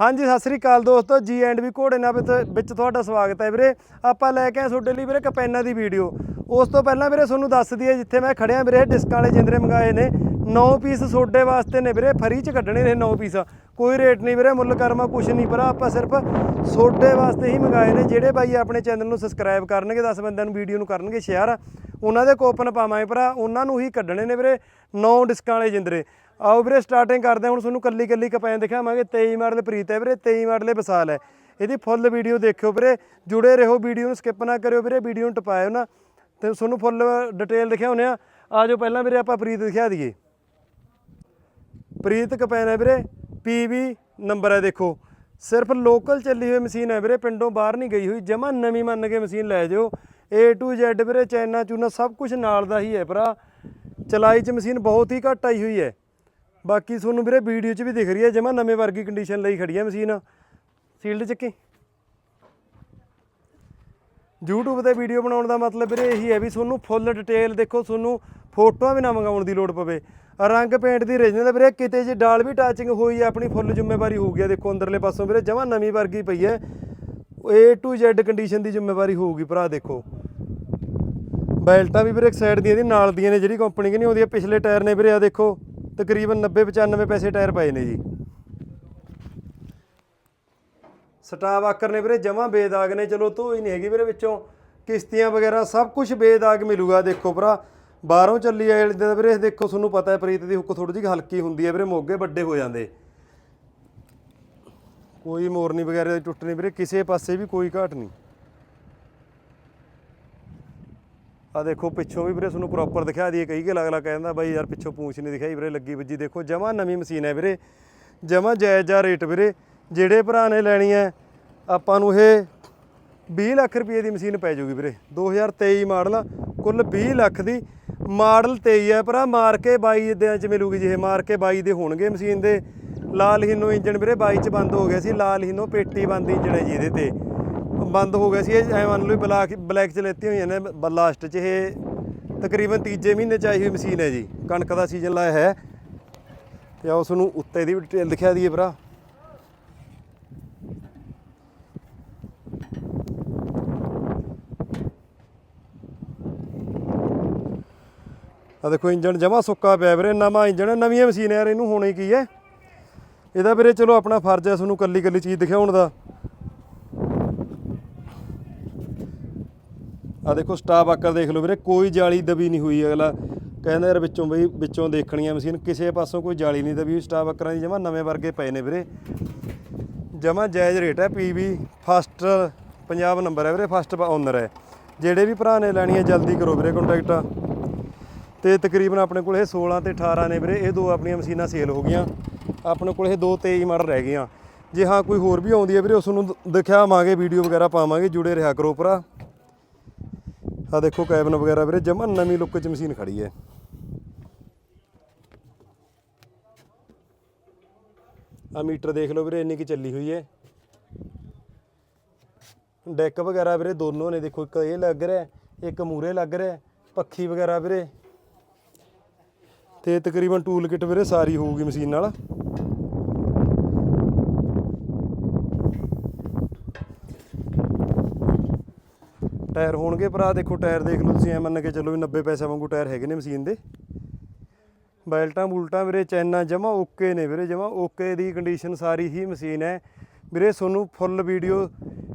ਹਾਂਜੀ, ਸਤਿ ਸ੍ਰੀ ਅਕਾਲ ਦੋਸਤੋ ਜੀ ਐਂਡ ਵੀ ਘੋੜੇ ਨਾਲ ਵਿੱਚ ਤੁਹਾਡਾ ਸਵਾਗਤ ਹੈ ਵੀਰੇ। ਆਪਾਂ ਲੈ ਕੇ ਆਏ ਤੁਹਾਡੇ ਲਈ ਵੀਰੇ ਕਪੈਨਾ ਦੀ ਵੀਡੀਓ। ਉਸ ਤੋਂ ਪਹਿਲਾਂ ਵੀਰੇ ਤੁਹਾਨੂੰ ਦੱਸ ਦਈਏ, ਜਿੱਥੇ ਮੈਂ ਖੜਿਆ ਵੀਰੇ ਡਿਸਕਾਂ ਵਾਲੇ ਜਿੰਦਰੇ ਮੰਗਾਏ ਨੇ। 9 ਪੀਸ ਸੋਡੇ ਵਾਸਤੇ ਨੇ ਵੀਰੇ, ਫਰੀ ਚ ਕੱਢਣੇ ਨੇ 9 ਪੀਸ ਕੋਈ ਰੇਟ ਨਹੀਂ ਵੀਰੇ, ਮੁੱਲ ਕਰਮਾ ਕੁਛ ਨਹੀਂ ਭਰਾ ਆਪਾਂ ਸਿਰਫ ਸੋਡੇ ਵਾਸਤੇ ਹੀ ਮੰਗਾਏ ਨੇ, ਜਿਹੜੇ ਬਾਈ ਆਪਣੇ ਚੈਨਲ ਨੂੰ ਸਬਸਕ੍ਰਾਈਬ ਕਰਨਗੇ 10 ਬੰਦਿਆਂ ਨੂੰ ਵੀਡੀਓ ਨੂੰ ਕਰਨਗੇ ਸ਼ੇਅਰ ਉਹਨਾਂ ਦੇ ਕੋਪਨ ਪਾਵਾਂਗੇ ਭਰਾ, ਉਹਨਾਂ ਨੂੰ ਹੀ ਕੱਢਣੇ ਨੇ ਵੀਰੇ 9 ਡਿਸਕਾਂ ਵਾਲੇ ਜਿੰਦਰੇ। ਆਓ ਵੀਰੇ ਸਟਾਰਟਿੰਗ ਕਰਦੇ ਹਾਂ। ਹੁਣ ਤੁਹਾਨੂੰ ਕੱਲੀ ਕੱਲੀ ਕਪੈਨ ਦਿਖਾਵਾਂਗੇ। 23 ਮਾਡਲ ਪ੍ਰੀਤ ਹੈ ਵੀਰੇ 23 ਮਾਡਲ ਵਿਸਾਲ ਹੈ। ਇਹਦੀ ਫੁੱਲ ਵੀਡੀਓ ਦੇਖਿਓ ਵੀਰੇ। ਜੁੜੇ ਰਹੋ ਵੀਡੀਓ ਨੂੰ ਸਕਿਪ ਨਾ ਕਰਿਓ ਵੀਰੇ ਵੀਡੀਓ ਨੂੰ ਟਪਾਇਓ ਨਾ। ਤੇ ਤੁਹਾਨੂੰ ਫੁੱਲ ਡਿਟੇਲ ਦਿਖਾਉਨੇ ਆ ਆਜੋ ਪਹਿਲਾਂ ਵੀਰੇ, ਆਪਾਂ ਪ੍ਰੀਤ ਦਿਖਾ ਦਈਏ। ਪ੍ਰੀਤ ਕਪੈਨ ਹੈ ਵੀਰੇ ਪੀਵੀ ਨੰਬਰ ਹੈ ਦੇਖੋ। ਸਿਰਫ ਲੋਕਲ ਚੱਲੀ ਹੋਈ ਮਸ਼ੀਨ ਹੈ ਵੀਰੇ, ਪਿੰਡੋਂ ਬਾਹਰ ਨਹੀਂ ਗਈ ਹੋਈ। ਜਮਾ ਨਵੀਂ ਮੰਨ ਕੇ ਮਸ਼ੀਨ ਲੈ ਜਾਓ A to Z ਵੀਰੇ, ਚੈਨਾ ਚੂਨਾ ਸਭ ਕੁਝ ਨਾਲ ਦਾ ਹੀ ਹੈ ਭਰਾ। ਚਲਾਈ ਚ ਮਸ਼ੀਨ ਬਹੁਤ ਹੀ ਘੱਟ ਆਈ ਹੋਈ ਹੈ। ਬਾਕੀ ਤੁਹਾਨੂੰ ਵੀਰੇ ਵੀਡੀਓ 'ਚ ਵੀ ਦਿਖ ਰਹੀ ਹੈ ਜਮਾ ਨਵੇਂ ਵਰਗੀ ਕੰਡੀਸ਼ਨ ਲਈ ਖੜੀ ਹੈ ਮਸ਼ੀਨ। ਸੀਲਡ ਚੱਕੀ। YouTube ਤੇ ਵੀਡੀਓ ਬਣਾਉਣ ਦਾ ਮਤਲਬ ਵੀਰੇ ਇਹੀ ਹੈ ਵੀ ਤੁਹਾਨੂੰ ਫੁੱਲ ਡਿਟੇਲ ਦੇਖੋ, ਤੁਹਾਨੂੰ ਫੋਟੋਆਂ ਵੀ ਨਾ ਮੰਗਾਉਣ ਦੀ ਲੋੜ ਪਵੇ। ਰੰਗ ਪੇਂਟ ਦੀ ਰੀਜਨਲ ਵੀਰੇ ਕਿਤੇ ਜੇ ਡਾਲ ਵੀ ਟਾਚਿੰਗ ਹੋਈ ਹੈ ਆਪਣੀ ਫੁੱਲ ਜ਼ਿੰਮੇਵਾਰੀ ਹੋਊਗੀ ਆਹ ਦੇਖੋ ਅੰਦਰਲੇ ਪਾਸੋਂ ਵੀਰੇ ਜਮਾ ਨਵੀਂ ਵਰਗੀ ਪਈ ਹੈ। A to Z ਕੰਡੀਸ਼ਨ ਦੀ ਜ਼ਿੰਮੇਵਾਰੀ ਹੋਊਗੀ ਭਰਾ, ਦੇਖੋ। ਬੈਲਟਾਂ ਵੀ ਵੀਰੇ ਇੱਕ ਸਾਈਡ ਦੀਆਂ ਦੀ ਨਾਲ ਦੀਆਂ ਨੇ, ਜਿਹੜੀ ਕੰਪਨੀ ਕਿ ਨਹੀਂ ਆਉਂਦੀ ਪਿਛਲੇ ਟਾਇਰ ਨੇ ਵੀਰੇ ਆ ਦੇਖੋ। ਤਕਰੀਬਨ 90 95 ਪੈਸੇ ਟਾਇਰ ਪਏ ਨੇ ਜੀ। ਸਟਾਫ ਆਕਰ ਨੇ ਵੀਰੇ, ਜਮਾ ਬੇਦਾਗ ਨੇ। ਚਲੋ ਧੋਈ ਨਹੀਂ ਹੈਗੀ ਵੀਰੇ ਵਿੱਚੋਂ। ਕਿਸ਼ਤੀਆਂ ਵਗੈਰਾ ਸਭ ਕੁਝ ਬੇਦਾਗ ਮਿਲੂਗਾ, ਦੇਖੋ ਭਰਾ। ਬਾਹਰੋਂ ਚੱਲੀ ਆਏ ਦਾ ਵੀਰੇ, ਦੇਖੋ, ਤੁਹਾਨੂੰ ਪਤਾ ਹੈ ਪ੍ਰੀਤ ਦੀ ਹੁੱਕ ਥੋੜੀ ਜਿਹੀ ਹਲਕੀ ਹੁੰਦੀ ਹੈ ਵੀਰੇ, ਮੋਗੇ ਵੱਡੇ ਹੋ ਜਾਂਦੇ। ਕੋਈ ਮੋਰਨੀ ਵਗੈਰਾ ਦੀ ਟੁੱਟਣੀ ਵੀਰੇ, ਕਿਸੇ ਪਾਸੇ ਵੀ ਕੋਈ ਘਾਟ ਨਹੀਂ। ਆ ਦੇਖੋ, ਪਿੱਛੋਂ ਵੀ ਵੀਰੇ ਤੁਹਾਨੂੰ ਪ੍ਰੋਪਰ ਦਿਖਾ ਦਈਏ, ਕਈ ਅਲੱਗ ਅਲੱਗ ਕਹਿੰਦਾ ਬਾਈ ਯਾਰ ਪਿੱਛੋਂ ਪੂੰਛ ਨਹੀਂ ਦਿਖਾਈ ਵੀਰੇ, ਲੱਗੀ ਵੱਜੀ। ਦੇਖੋ, ਜਮਾ ਨਵੀਂ ਮਸ਼ੀਨ ਹੈ ਵੀਰੇ। ਜਮਾ ਜਾਇਜ਼ਾ ਰੇਟ ਵੀਰੇ। ਜਿਹੜੇ ਭਰਾ ਨੇ ਲੈਣੀ ਹੈ, ਆਪਾਂ ਨੂੰ ਇਹ 20 ਲੱਖ ਰੁਪਏ ਦੀ ਮਸ਼ੀਨ ਪੈ ਜਾਊਗੀ ਵੀਰੇ। 2023 ਮਾਡਲ, ਕੁੱਲ 20 ਲੱਖ ਦੀ ਮਾਡਲ 23 ਹੈ ਭਰਾ। ਮਾਰ ਕੇ 22 ਦੇ ਚ ਮਿਲੂਗੀ ਜੇ, ਮਾਰ ਕੇ 22 ਦੇ ਹੋਣਗੇ ਮਸ਼ੀਨ ਦੇ। ਲਾਲ ਹਿੰਨੋ ਇੰਜਨ ਵੀਰੇ 22 ਚ ਬੰਦ ਹੋ ਗਿਆ ਸੀ। ਲਾਲ ਹਿੰਨੋ ਪੇਟੀ ਬੰਦ ਇੰਜਨ ਹੈ ਜੀ ਇਹਦੇ ਤੇ। ਬੰਦ ਹੋ ਗਿਆ ਸੀ, ਇਹ ਐ ਮੰਨ ਲਓ ਵੀ ਬਲੈਕ ਬਲੈਕ ਚ ਲੈਤੀ ਹੋਈਆਂ ਨੇ ਲਾਸਟ ਚ ਇਹ ਤਕਰੀਬਨ ਤੀਜੇ ਮਹੀਨੇ ਚ ਆਈ ਹੋਈ ਮਸ਼ੀਨ ਹੈ ਜੀ, ਕਣਕ ਦਾ ਸੀਜ਼ਨ ਲਾਇਆ ਹੈ। ਤੇ ਉਸ ਨੂੰ ਉੱਤੇ ਦੀ ਵੀ ਡਿਟੇਲ ਦਿਖਾ ਦਈਏ ਭਰਾ। ਆ ਦੇਖੋ ਇੰਜਨ ਜਮਾ ਸੁੱਕਾ ਪਿਆ ਵੀਰੇ, ਨਵਾਂ ਇੰਜਨ ਹੈ ਨਵੀਂ ਮਸ਼ੀਨ ਯਾਰ, ਇਹਨੂੰ ਹੋਣੀ ਕੀ ਹੈ? ਇਹਦਾ ਵੀਰੇ ਚਲੋ ਆਪਣਾ ਫਰਜ਼ ਹੈ ਤੁਹਾਨੂੰ ਕੱਲੀ ਕੱਲੀ ਚੀਜ਼ ਦਿਖਾਉਣ ਦਾ। ਆ ਦੇਖੋ ਸਟਾਪ ਆਕਰ ਦੇਖ ਲਓ ਵੀਰੇ, ਕੋਈ ਜਾਲੀ ਦਬੀ ਨਹੀਂ ਹੋਈ ਅਗਲਾ। ਕਹਿੰਦਾ ਯਾਰ ਵਿੱਚੋਂ ਬਈ, ਵਿੱਚੋਂ ਦੇਖਣੀ ਆ ਮਸ਼ੀਨ, ਕਿਸੇ ਪਾਸੋਂ ਕੋਈ ਜਾਲੀ ਨਹੀਂ ਦਬੀ ਸਟਾਪ ਆਕਰਾਂ ਦੀ ਜਮਾ ਨਵੇਂ ਵਰਗੇ ਪਏ ਨੇ ਵੀਰੇ। ਜਮਾ ਜਾਇਜ਼ ਰੇਟ ਹੈ, ਪੀਵੀ ਫਸਟ ਪੰਜਾਬ ਨੰਬਰ ਹੈ ਵੀਰੇ, ਫਸਟ ਓਨਰ ਹੈ। ਜਿਹੜੇ ਵੀ ਭਰਾ ਨੇ ਲੈਣੀ ਹੈ ਜਲਦੀ ਕਰੋ ਵੀਰੇ ਕੰਟੈਕਟ। ਤੇ ਤਕਰੀਬਨ ਆਪਣੇ ਕੋਲ ਇਹ 16 ਤੇ 18 ਨੇ ਵੀਰੇ, ਇਹ ਦੋ ਆਪਣੀਆਂ ਮਸ਼ੀਨਾਂ ਸੇਲ ਹੋ ਗਈਆਂ। ਆਪਣੇ ਕੋਲ ਇਹ ਦੋ 23 ਮਾਡਲ ਰਹਿ ਗਈਆਂ। ਜੇ ਹਾਂ ਕੋਈ ਹੋਰ ਵੀ ਆਉਂਦੀ ਹੈ ਵੀਰੇ, ਉਸ ਨੂੰ ਦਿਖਾਵਾਂਗੇ ਵੀਡੀਓ ਵਗੈਰਾ ਪਾਵਾਂਗੇ, ਜੁੜੇ ਰਿਹਾ ਕਰੋ ਭਰਾ। ਆ ਦੇਖੋ ਕੈਬਨ ਵਗੈਰਾ ਵੀਰੇ, ਜਮਾ ਨਵੀਂ ਲੁੱਕ 'ਚ ਮਸ਼ੀਨ ਖੜੀ ਹੈ। ਆ ਮੀਟਰ ਦੇਖ ਲਓ ਵੀਰੇ, ਇੰਨੀ ਕੀ ਚੱਲੀ ਹੋਈ ਹੈ। ਡੈਕ ਵਗੈਰਾ ਵੀਰੇ ਦੋਨੋਂ ਨੇ ਦੇਖੋ, ਇੱਕ ਇਹ ਲੱਗ ਰਿਹਾ, ਇੱਕ ਮੂਰੇ ਲੱਗ ਰਿਹਾ, ਪੱਖੀ ਵਗੈਰਾ ਵੀਰੇ। ਤੇ ਤਕਰੀਬਨ ਟੂਲ ਕਿਟ ਵੀਰੇ ਸਾਰੀ ਹੋਊਗੀ ਮਸ਼ੀਨ ਨਾਲ। ਟਾਇਰ ਹੋਣਗੇ ਭਰਾ, ਦੇਖੋ ਟਾਇਰ ਦੇਖ ਲਓ ਤੁਸੀਂ ਐ ਮੰਨ ਕੇ ਚੱਲੋ ਵੀ 90 ਪੈਸੇ ਵਾਂਗੂ ਟਾਇਰ ਹੈਗੇ ਨੇ ਮਸ਼ੀਨ ਦੇ। ਬੈਲਟਾਂ, ਬੁਲਟਾਂ ਵੀਰੇ ਚੈਨਾ ਜਮਾ ਓਕੇ ਨੇ ਵੀਰੇ, ਜਮਾ ਓਕੇ ਦੀ ਕੰਡੀਸ਼ਨ ਸਾਰੀ ਹੀ ਮਸ਼ੀਨ ਹੈ। ਵੀਰੇ ਤੁਹਾਨੂੰ ਫੁੱਲ ਵੀਡੀਓ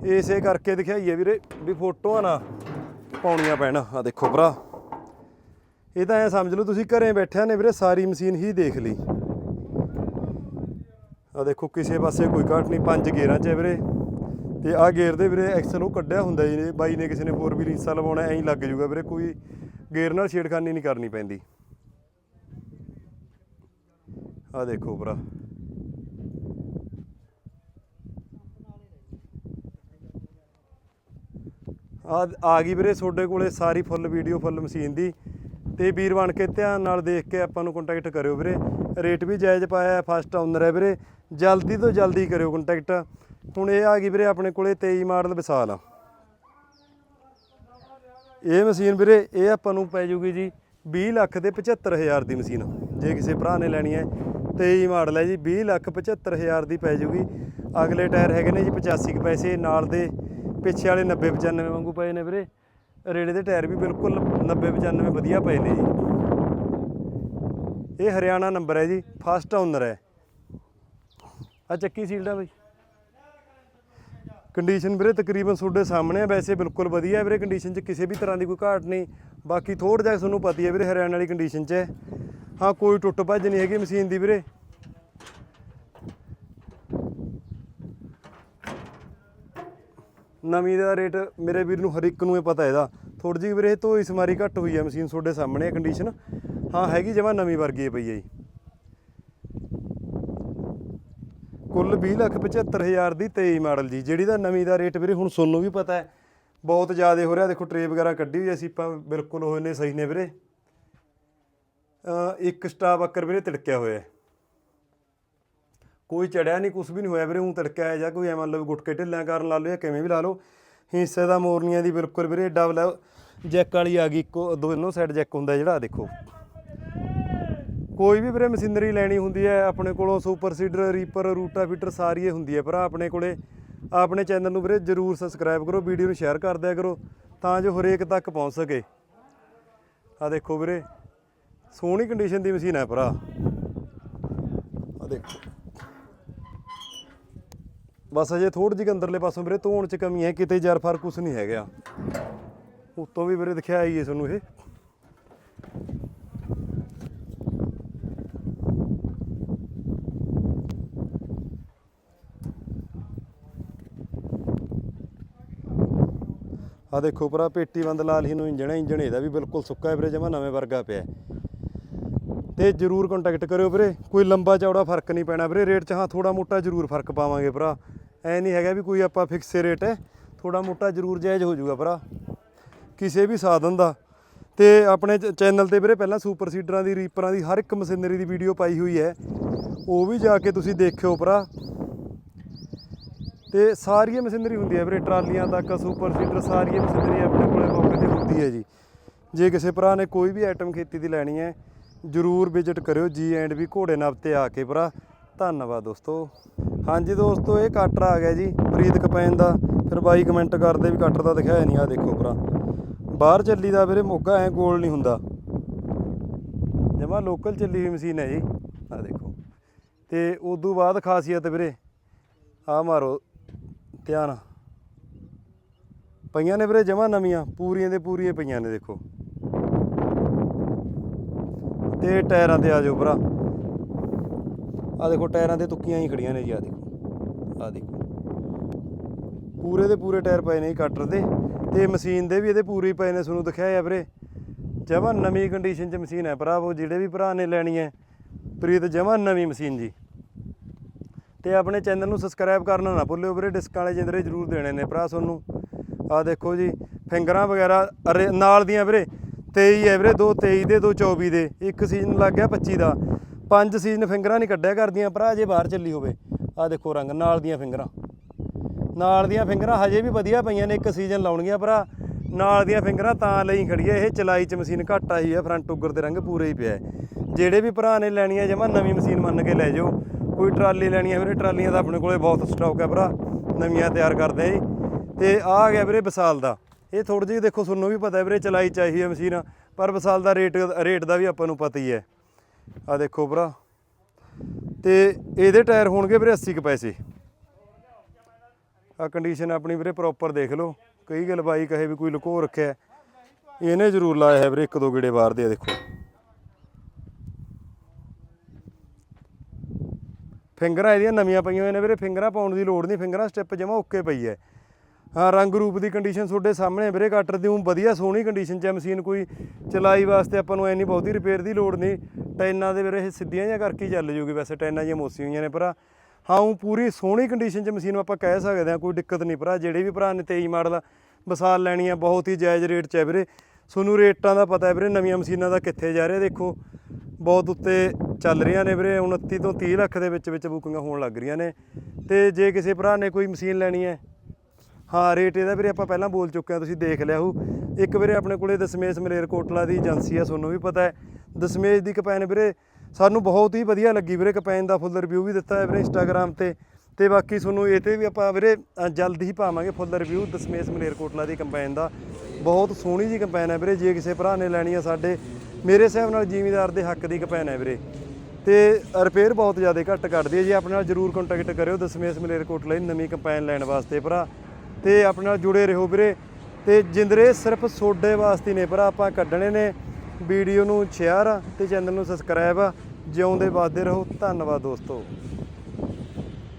ਇਸੇ ਕਰਕੇ ਦਿਖਾਈਏ ਵੀਰੇ ਵੀ ਫੋਟੋਆਂ ਨਾ ਪਾਉਣੀਆਂ ਪੈਣ। ਆ ਦੇਖੋ ਭਰਾ, ਇਹ ਤਾਂ ਐ ਸਮਝ ਲਓ ਤੁਸੀਂ ਘਰੇ ਬੈਠਿਆਂ ਨੇ ਵੀਰੇ ਸਾਰੀ ਮਸ਼ੀਨ ਹੀ ਦੇਖ ਲਈ। ਆ ਦੇਖੋ ਕਿਸੇ ਪਾਸੇ ਕੋਈ ਘਾਟ ਨਹੀਂ, ਪੰਜ ਗੇਰਾਂ 'ਚ ਵੀਰੇ। ਤੇ ਆ ਗੇਅਰ ਦੇ ਵੀਰੇ ਐਕਸਲ ਉਹ ਕੱਢਿਆ ਹੁੰਦਾ ਜੀ ਬਾਈ ਨੇ ਕਿਸੇ ਨੇ 4 ਵੀਲ ਹਿੱਸਾ ਲਵਾਉਣਾ, ਐਂ ਲੱਗ ਜੂਗਾ ਵੀਰੇ, ਕੋਈ ਗੇਅਰ ਨਾਲ ਛੇੜਖਾਨੀ ਨਹੀਂ ਕਰਨੀ ਪੈਂਦੀ। ਆ ਦੇਖੋ ਭਰਾ। ਆ ਆ ਗਈ ਵੀਰੇ ਤੁਹਾਡੇ ਕੋਲੇ ਸਾਰੀ ਫੁੱਲ ਵੀਡੀਓ, ਫੁੱਲ ਮਸ਼ੀਨ ਦੀ। ਤੇ ਵੀਰ ਬਣ ਕੇ ਧਿਆਨ ਨਾਲ ਦੇਖ ਕੇ ਆਪਾਂ ਨੂੰ ਕੰਟੈਕਟ ਕਰਿਓ ਵੀਰੇ। ਰੇਟ ਵੀ ਜਾਇਜ਼ ਪਾਇਆ ਫਸਟ ਓਨਰ ਹੈ ਵੀਰੇ। ਜਲਦੀ ਤੋਂ ਜਲਦੀ ਕਰਿਓ ਕੰਟੈਕਟ ਹੁਣ ਇਹ ਆ ਗਈ ਵੀਰੇ ਆਪਣੇ ਕੋਲੇ 23 ਮਾਡਲ ਵਿਸਾਲ ਆ। ਇਹ ਮਸ਼ੀਨ ਵੀਰੇ, ਇਹ ਆਪਾਂ ਨੂੰ ਪੈ ਜੂਗੀ ਜੀ 20 ਲੱਖ ਦੇ 75000 ਦੀ ਮਸ਼ੀਨ। ਜੇ ਕਿਸੇ ਭਰਾ ਨੇ ਲੈਣੀ ਹੈ 23 ਮਾਡਲ ਹੈ ਜੀ 20 ਲੱਖ 75 ਹਜ਼ਾਰ ਦੀ ਪੈ ਜੂਗੀ। ਅਗਲੇ ਟਾਇਰ ਹੈਗੇ ਨੇ ਜੀ 85 ਕੁ ਪੈਸੇ, ਨਾਲ ਦੇ ਪਿੱਛੇ ਵਾਲੇ 90 95 ਵਾਂਗੂ ਪਏ ਨੇ ਵੀਰੇ। ਰੇੜੇ ਦੇ ਟਾਇਰ ਵੀ ਬਿਲਕੁਲ 90 95 ਵਧੀਆ ਪਏ ਨੇ ਜੀ। ਇਹ ਹਰਿਆਣਾ ਨੰਬਰ ਹੈ ਜੀ, ਫਸਟ ਓਨਰ ਹੈ। ਆ ਚੱਕੀ ਸੀਲਡ ਆ ਬਈ। ਕੰਡੀਸ਼ਨ ਵੀਰੇ ਤਕਰੀਬਨ ਤੁਹਾਡੇ ਸਾਹਮਣੇ ਆ, ਵੈਸੇ ਬਿਲਕੁਲ ਵਧੀਆ ਹੈ ਵੀਰੇ ਕੰਡੀਸ਼ਨ 'ਚ ਕਿਸੇ ਵੀ ਤਰ੍ਹਾਂ ਦੀ ਕੋਈ ਘਾਟ ਨਹੀਂ। ਬਾਕੀ ਥੋੜ੍ਹਾ ਜਿਹਾ ਤੁਹਾਨੂੰ ਪਤਾ ਹੀ ਹੈ ਵੀਰੇ ਹਰਿਆਣਾ ਵਾਲੀ ਕੰਡੀਸ਼ਨ 'ਚ। ਹੈ ਹਾਂ ਕੋਈ ਟੁੱਟ ਭੱਜ ਨਹੀਂ ਹੈਗੀ ਮਸ਼ੀਨ ਦੀ ਵੀਰੇ। ਨਵੀਂ ਦਾ ਰੇਟ ਮੇਰੇ ਵੀਰ ਨੂੰ ਹਰ ਇੱਕ ਨੂੰ ਇਹ ਪਤਾ ਇਹਦਾ। ਥੋੜੀ ਜਿਹੀ ਵੀਰੇ ਧੋਈ ਸਮਾਰੀ ਘੱਟ ਹੋਈ ਹੈ ਮਸ਼ੀਨ ਤੁਹਾਡੇ ਸਾਹਮਣੇ ਕੰਡੀਸ਼ਨ ਹਾਂ, ਹੈਗੀ ਜਮਾ ਨਵੀਂ ਵਰਗੀ ਹੈ ਪਈ ਹੈ ਜੀ ਕੁੱਲ 20 ਲੱਖ 75 ਹਜ਼ਾਰ ਦੀ 23 ਮਾਡਲ ਜੀ, ਜਿਹੜੀ ਦਾ ਨਵੀਂ ਦਾ ਰੇਟ ਵੀਰੇ ਹੁਣ ਤੁਹਾਨੂੰ ਵੀ ਪਤਾ ਹੈ। ਬਹੁਤ ਜ਼ਿਆਦਾ ਹੋ ਰਿਹਾ, ਦੇਖੋ ਟਰੇ ਵਗੈਰਾ ਕੱਢੀ ਹੋਈ ਅਸੀਂ, ਆਪਾਂ ਬਿਲਕੁਲ ਹੋਏ ਨੇ ਸਹੀ ਨੇ ਵੀਰੇ। ਇੱਕ ਸਟਾਪ ਅੱਕਰ ਵੀਰੇ ਤਿੜਕਿਆ ਹੋਇਆ ਕੋਈ ਚੜਿਆ ਨਹੀਂ ਕੁਝ ਵੀ ਨਹੀਂ ਹੋਇਆ ਵੀਰੇ ਉਹ ਤੜਕਿਆ ਹੈ ਜਾਂ ਕੋਈ ਐ ਮੰਨ ਲਓ ਵੀ ਗੁਟਕੇ ਢਿੱਲਿਆਂ ਕਾਰਨ ਲਾ ਲਓ ਜਾਂ ਕਿਵੇਂ ਵੀ ਲਾ ਲਓ। ਹਿੱਸੇ ਦਾ ਮੋਰਨੀਆਂ ਦੀ ਬਿਲਕੁਲ ਵੀਰੇ, ਡਬਲ ਜੈਕ ਵਾਲੀ ਆ ਗਈ, ਇੱਕੋ, ਦੋਨੋਂ ਸਾਈਡ ਜੈਕ ਹੁੰਦਾ ਜਿਹੜਾ ਦੇਖੋ। ਕੋਈ ਵੀ ਵੀਰੇ ਮਸ਼ੀਨਰੀ ਲੈਣੀ ਹੁੰਦੀ ਹੈ, ਆਪਣੇ ਕੋਲੋਂ ਸੁਪਰ ਸੀਡਰ, ਰੀਪਰ ਰੂਟਾਵੀਟਰ ਸਾਰੀ ਇਹ ਹੁੰਦੀ ਹੈ ਭਰਾ ਆਪਣੇ ਕੋਲੇ। ਆਪਣੇ ਚੈਨਲ ਨੂੰ ਵੀਰੇ ਜਰੂਰ ਸਬਸਕ੍ਰਾਈਬ ਕਰੋ, ਵੀਡੀਓ ਨੂੰ ਸ਼ੇਅਰ ਕਰ ਦਿਆ ਕਰੋ, ਤਾਂ ਜੋ ਹਰੇਕ ਤੱਕ ਪਹੁੰਚ ਸਕੇ। ਆ ਦੇਖੋ ਵੀਰੇ, ਸੋਹਣੀ ਕੰਡੀਸ਼ਨ ਦੀ ਮਸ਼ੀਨ ਹੈ ਭਰਾ। ਆ ਦੇਖੋ। ਬਸ ਅਜੇ ਥੋੜੀ ਜਿਹੀ ਅੰਦਰਲੇ ਪਾਸੋਂ ਵੀਰੇ ਧੋਣ ਚ ਕਮੀ ਹੈ, ਕਿਤੇ ਜਰ ਫਰ ਕੁਛ ਨਹੀਂ ਹੈਗਾ। ਉੱਤੋਂ ਵੀ ਵੀਰੇ ਦਿਖਿਆ ਹੀ ਹੈ ਤੁਹਾਨੂੰ ਇਹ। ਆ ਦੇਖੋ ਭਰਾ, ਪੇਟੀ ਬੰਦ ਲਾਲ ਹੀ ਨੂੰ ਇੰਜਣ ਹੈ ਇੰਜਣ ਇਹਦਾ ਵੀ ਬਿਲਕੁਲ ਸੁੱਕਾ ਹੈ ਵੀਰੇ, ਜਮਾ ਨਵੇਂ ਵਰਗਾ ਪਿਆ ਹੈ। ਤੇ ਜਰੂਰ ਕੰਟੈਕਟ ਕਰਿਓ ਵੀਰੇ, ਕੋਈ ਲੰਬਾ ਚੌੜਾ ਫ਼ਰਕ ਨਹੀਂ ਪੈਣਾ ਵੀਰੇ ਰੇਟ 'ਚ ਹਾਂ ਥੋੜਾ ਮੋਟਾ ਜਰੂਰ ਫ਼ਰਕ ਪਾਵਾਂਗੇ ਭਰਾ। ਐ ਨਹੀਂ ਹੈਗਾ ਵੀ ਕੋਈ ਆਪਾਂ ਫਿਕਸ ਰੇਟ ਹੈ ਥੋੜਾ ਮੋਟਾ ਜਰੂਰ ਜਾਇਜ਼ ਹੋ ਜਾਊਗਾ ਭਰਾ। ਕਿਸੇ ਵੀ ਸਾਧਨ ਦਾ। ਤੇ ਆਪਣੇ ਚੈਨਲ ਤੇ ਵੀਰੇ ਪਹਿਲਾਂ ਸੁਪਰ ਸੀਡਰਾਂ ਦੀ ਰੀਪਰਾਂ ਦੀ ਹਰ ਇੱਕ ਮਸ਼ੀਨਰੀ ਦੀ ਵੀਡੀਓ ਪਾਈ ਹੋਈ ਹੈ। ਉਹ ਵੀ ਜਾ ਕੇ ਤੁਸੀਂ ਦੇਖਿਓ ਭਰਾ। ਤੇ ਸਾਰੀਆਂ ਮਸ਼ੀਨਰੀ ਹੁੰਦੀ ਹੈ ਵੀਰੇ, ਟਰਾਲੀਆਂ ਤੱਕ, ਸੁਪਰ ਸੀਡਰ, ਸਾਰੀਆਂ ਮਸ਼ੀਨਰੀ ਆਪਣੇ ਕੋਲੇ ਮੌਕੇ ਤੇ ਹੁੰਦੀ ਹੈ ਜੀ। ਜੇ ਕਿਸੇ ਭਰਾ ਨੇ ਕੋਈ ਵੀ ਆਈਟਮ ਖੇਤੀ ਦੀ ਲੈਣੀ ਹੈ, ਜਰੂਰ ਵਿਜ਼ਿਟ ਕਰਿਓ ਜੀ ਐਂਡ ਵੀ ਘੋੜੇ ਨਬ ਤੇ ਆ ਕੇ ਭਰਾ। ਧੰਨਵਾਦ ਦੋਸਤੋ। ਹਾਂਜੀ ਦੋਸਤੋ, ਇਹ ਕਟਰ ਆ ਗਿਆ ਜੀ ਫਰੀਦ ਕਪੈਨ ਦਾ। ਫਿਰ ਬਾਈ ਕਮੈਂਟ ਕਰਦੇ ਵੀ ਕਟਰ ਦਾ ਦਿਖਾਇਆ ਨਹੀਂ ਆ ਦੇਖੋ ਭਰਾ। ਬਾਹਰ ਚੱਲੀ ਦਾ ਵੀਰੇ, ਮੋਗਾ ਐ ਗੋਲ ਨਹੀਂ ਹੁੰਦਾ। ਜਮਾ ਲੋਕਲ ਚੱਲੀ ਹੋਈ ਮਸ਼ੀਨ ਹੈ ਜੀ। ਆ ਦੇਖੋ। ਤੇ ਉਦੋਂ ਬਾਅਦ ਖਾਸੀਅਤ ਵੀਰੇ ਆ ਮਾਰੋ। ਧਿਆਨ। ਪਈਆਂ ਨੇ ਵੀਰੇ ਜਮਾ ਨਵੀਆਂ, ਪੂਰੀਆਂ ਦੇ ਪੂਰੀਆਂ ਪਈਆਂ ਨੇ, ਦੇਖੋ। ਤੇ ਟਾਇਰਾਂ ਤੇ ਆ ਜਾਓ ਭਰਾ। ਆ ਦੇਖੋ, ਟਾਇਰਾਂ ਤੇ ਤੁੱਕੀਆਂ ਹੀ ਖੜੀਆਂ ਨੇ ਜੀ ਆ ਦੇਖੋ। ਆ ਦੇਖੋ। ਪੂਰੇ ਦੇ ਪੂਰੇ ਟਾਇਰ ਪਏ ਨੇ ਜੀ ਕਟਰ ਦੇ। ਤੇ ਮਸ਼ੀਨ ਦੇ ਵੀ ਇਹਦੇ ਪੂਰੇ ਪਏ ਨੇ, ਤੁਹਾਨੂੰ ਦਿਖਾਇਆ ਵੀਰੇ। ਜਮਾ ਨਵੀਂ ਕੰਡੀਸ਼ਨ 'ਚ ਮਸ਼ੀਨ ਹੈ ਭਰਾ, ਉਹ ਜਿਹੜੇ ਵੀ ਭਰਾ ਨੇ ਲੈਣੀ ਹੈ। ਪ੍ਰੀਤ, ਜਮਾ ਨਵੀਂ ਮਸ਼ੀਨ ਜੀ। ਤੇ ਆਪਣੇ ਚੈਨਲ ਨੂੰ ਸਬਸਕ੍ਰਾਈਬ ਕਰਨਾ ਨਾ ਭੁੱਲਿਓ ਵੀਰੇ ਡਿਸਕਾਂ ਵਾਲੇ ਜਿੰਦਰੇ ਜ਼ਰੂਰ ਦੇਣੇ ਨੇ ਭਰਾ ਤੁਹਾਨੂੰ। ਆ ਦੇਖੋ ਜੀ ਫਿੰਗਰਾਂ ਵਗੈਰਾ ਅਰੇ ਨਾਲ ਦੀਆਂ ਵੀਰੇ 23 ਹੈ ਵੀਰੇ, ਦੋ 23 ਦੇ, ਦੋ 24 ਦੇ, ਇੱਕ ਸੀਜ਼ਨ ਲੱਗ ਗਿਆ 25 ਦਾ। ਪੰਜ ਸੀਜ਼ਨ ਫਿੰਗਰਾਂ ਨਹੀਂ ਕੱਢਿਆ ਕਰਦੀਆਂ, ਭਰਾ ਜੇ ਬਾਹਰ ਚੱਲੀ ਹੋਵੇ। ਆ ਦੇਖੋ ਰੰਗ, ਨਾਲ ਦੀਆਂ ਫਿੰਗਰਾਂ ਨਾਲ ਦੀਆਂ ਫਿੰਗਰਾਂ ਹਜੇ ਵੀ ਵਧੀਆ ਪਈਆਂ ਨੇ, ਇੱਕ ਸੀਜ਼ਨ ਲਾਉਣਗੀਆਂ ਭਰਾ। ਨਾਲ ਦੀਆਂ ਫਿੰਗਰਾਂ ਤਾਂ ਲਈ ਖੜੀ ਹੈ, ਇਹ ਚਲਾਈ ਚ ਮਸ਼ੀਨ ਘੱਟ ਆਈ ਹੈ ਫਰੰਟ ਉੱਗਰ ਦੇ ਰੰਗ ਪੂਰੇ ਹੀ ਪਿਆ ਜਿਹੜੇ ਵੀ ਭਰਾ ਨੇ ਲੈਣੀ ਹੈ ਜਮਾ ਨਵੀਂ ਮਸ਼ੀਨ ਮੰਨ ਕੇ ਲੈ ਜਾਓ। ਕੋਈ ਟਰਾਲੀ ਲੈਣੀ ਹੈ ਵੀਰੇ, ਟਰਾਲੀਆਂ ਦਾ ਆਪਣੇ ਕੋਲੇ ਬਹੁਤ ਸਟਾਕ ਹੈ ਭਰਾ, ਨਵੀਆਂ ਤਿਆਰ ਕਰਦੇ ਆ ਜੀ। ਤੇ ਆ ਆ ਗਿਆ ਵੀਰੇ ਵਿਸਾਲ ਦਾ। ਇਹ ਥੋੜੀ ਜਿਹੀ ਦੇਖੋ ਤੁਹਾਨੂੰ ਵੀ ਪਤਾ ਹੈ ਵੀਰੇ, ਚਲਾਈ ਚਾਹੀ ਹੈ ਮਸ਼ੀਨ, ਪਰ ਵਿਸਾਲ ਦਾ ਰੇਟ ਰੇਟ ਦਾ ਵੀ ਆਪਾਂ ਨੂੰ ਪਤਾ ਹੀ ਹੈ। ਆ ਦੇਖੋ ਭਰਾ। ਤੇ ਇਹਦੇ ਟਾਇਰ ਹੋਣਗੇ ਵੀਰੇ 80 ਕੁ ਪੈਸੇ। ਆ ਕੰਡੀਸ਼ਨ ਆਪਣੀ ਵੀਰੇ ਪ੍ਰੋਪਰ ਦੇਖ ਲਓ। ਕਈ ਗੱਲ ਬਾਈ ਕਹੇ ਵੀ ਕੋਈ ਲੁਕੋ ਰੱਖਿਆ। ਇਹਨੇ ਜ਼ਰੂਰ ਲਾਇਆ ਹੈ ਵੀਰੇ ਇੱਕ ਦੋ ਗੇੜੇ ਬਾਹਰ ਦੇ ਆ ਦੇਖੋ। ਫਿੰਗਰਾਂ ਇਹਦੀਆਂ ਨਵੀਆਂ ਪਈਆਂ ਹੋਈਆਂ ਨੇ ਵੀਰੇ, ਫਿੰਗਰਾਂ ਪਾਉਣ ਦੀ ਲੋੜ ਨਹੀਂ, ਫਿੰਗਰਾਂ ਸਟੈਪ ਜਮਾ ਓਕੇ ਪਈ ਹੈ ਹਾਂ, ਰੰਗ ਰੂਪ ਦੀ ਕੰਡੀਸ਼ਨ ਤੁਹਾਡੇ ਸਾਹਮਣੇ ਹੈ ਵੀਰੇ ਕਟਰ ਦੀ ਉਹ ਵਧੀਆ ਸੋਹਣੀ ਕੰਡੀਸ਼ਨ 'ਚ ਹੈ ਮਸ਼ੀਨ ਕੋਈ, ਚਲਾਈ ਵਾਸਤੇ ਆਪਾਂ ਨੂੰ ਐਨੀ ਬਹੁਤੀ ਰਿਪੇਅਰ ਦੀ ਲੋੜ ਨਹੀਂ। ਟੈਨਾਂ ਦੇ ਵੀਰੇ ਇਹ ਸਿੱਧੀਆਂ ਜਿਹਾ ਕਰਕੇ ਚੱਲ ਜੂਗੀ, ਵੈਸੇ ਟੈਨਾਂ ਜਿਹੀਆਂ ਮੋਸੀ ਹੋਈਆਂ ਨੇ ਭਰਾ। ਹਾਂ ਉਹ ਪੂਰੀ ਸੋਹਣੀ ਕੰਡੀਸ਼ਨ 'ਚ ਮਸ਼ੀਨ ਆਪਾਂ ਕਹਿ ਸਕਦੇ ਹਾਂ, ਕੋਈ ਦਿੱਕਤ ਨਹੀਂ ਭਰਾ, ਜਿਹੜੇ ਵੀ ਭਰਾ ਨੇ 23 ਮਾਡਲ ਵਸਾਲ ਲੈਣੀ ਆ ਬਹੁਤ ਹੀ ਜਾਇਜ਼ ਰੇਟ 'ਚ ਹੈ ਵੀਰੇ। ਤੁਹਾਨੂੰ ਰੇਟਾਂ ਦਾ ਪਤਾ ਹੈ ਵੀਰੇ, ਨਵੀਆਂ ਮਸ਼ੀਨਾਂ ਦਾ ਕਿੱਥੇ ਜਾ ਰਿਹਾ, ਦੇਖੋ। ਬਹੁਤ ਉੱਤੇ ਚੱਲ ਰਹੀਆਂ ਨੇ ਵੀਰੇ 29 ਤੋਂ 30 ਲੱਖ ਦੇ ਵਿੱਚ ਵਿੱਚ ਬੁਕਿੰਗਾਂ ਹੋਣ ਲੱਗ ਰਹੀਆਂ ਨੇ। ਤੇ ਜੇ ਕਿਸੇ ਭਰਾ ਨੇ ਕੋਈ ਮਸ਼ੀਨ ਲੈਣੀ ਹੈ, ਹਾਂ, ਰੇਟ ਇਹਦਾ ਵੀਰੇ ਆਪਾਂ ਪਹਿਲਾਂ ਬੋਲ ਚੁੱਕੇ ਹਾਂ, ਤੁਸੀਂ ਦੇਖ ਲਿਆ ਹੋ ਇੱਕ ਵੀਰੇ ਆਪਣੇ ਕੋਲੇ ਦਸਮੇਸ਼ ਮਲੇਰਕੋਟਲਾ ਦੀ ਏਜੰਸੀ ਆ, ਤੁਹਾਨੂੰ ਵੀ ਪਤਾ ਹੈ। ਦਸਮੇਸ਼ ਦੀ ਕਪੈਨ ਵੀਰੇ, ਸਾਨੂੰ ਬਹੁਤ ਹੀ ਵਧੀਆ ਲੱਗੀ ਵੀਰੇ, ਕਪੈਨ ਦਾ ਫੁੱਲ ਰਿਵਿਊ ਵੀ ਦਿੱਤਾ ਹੈ ਵੀਰੇ ਇੰਸਟਾਗ੍ਰam ਤੇ। ਤੇ ਬਾਕੀ ਤੁਹਾਨੂੰ ਇਹ ਤੇ ਵੀ ਆਪਾਂ ਵੀਰੇ ਜਲਦ ਹੀ ਪਾਵਾਂਗੇ ਫੁੱਲ ਰਿਵਿਊ ਦਸਮੇਸ਼ ਮਲੇਰਕੋਟਲਾ ਦੀ ਕੰਪੈਨ ਦਾ। ਬਹੁਤ ਸੋਹਣੀ ਜੀ ਕੰਪੈਨ ਹੈ ਵੀਰੇ, ਜੇ ਕਿਸੇ ਭਰਾ ਨੇ ਲੈਣੀ ਆ ਸਾਡੇ, ਮੇਰੇ ਹਿਸਾਬ ਨਾਲ ਜ਼ਿਮੀਦਾਰ ਦੇ ਹੱਕ ਦੀ ਕੰਪੈਨ ਹੈ ਵੀਰੇ। ਤੇ ਰਿਪੇਅਰ ਬਹੁਤ ਜ਼ਿਆਦਾ ਘੱਟ ਕੱਢਦੀ ਹੈ ਜੀ, ਆਪਣੇ ਨਾਲ ਜਰੂਰ ਕੰਟੈਕਟ ਕਰਿਓ ਦਸਮੇਸ਼ ਮਲੇਰਕੋਟਲਾ ਦੀ ਨਵੀਂ ਕੰਪੈਨ ਲੈਣ ਵਾਸਤੇ ਭਰਾ। ਤੇ ਆਪਣੇ ਨਾਲ ਜੁੜੇ ਰਹੋ ਵੀਰੇ। ਤੇ ਜਿੰਦਰੇ ਸਿਰਫ ਸੋਡੇ ਵਾਸਤੇ ਨੇ ਭਰਾ, ਆਪਾਂ ਕੱਢਣੇ ਨੇ ਵੀਡੀਓ ਨੂੰ ਸ਼ੇਅਰ ਤੇ ਚੈਨਲ ਨੂੰ ਸਬਸਕ੍ਰਾਈਬ ਜਿਉਂਦੇ ਵੱਧਦੇ ਰਹੋ, ਧੰਨਵਾਦ ਦੋਸਤੋ।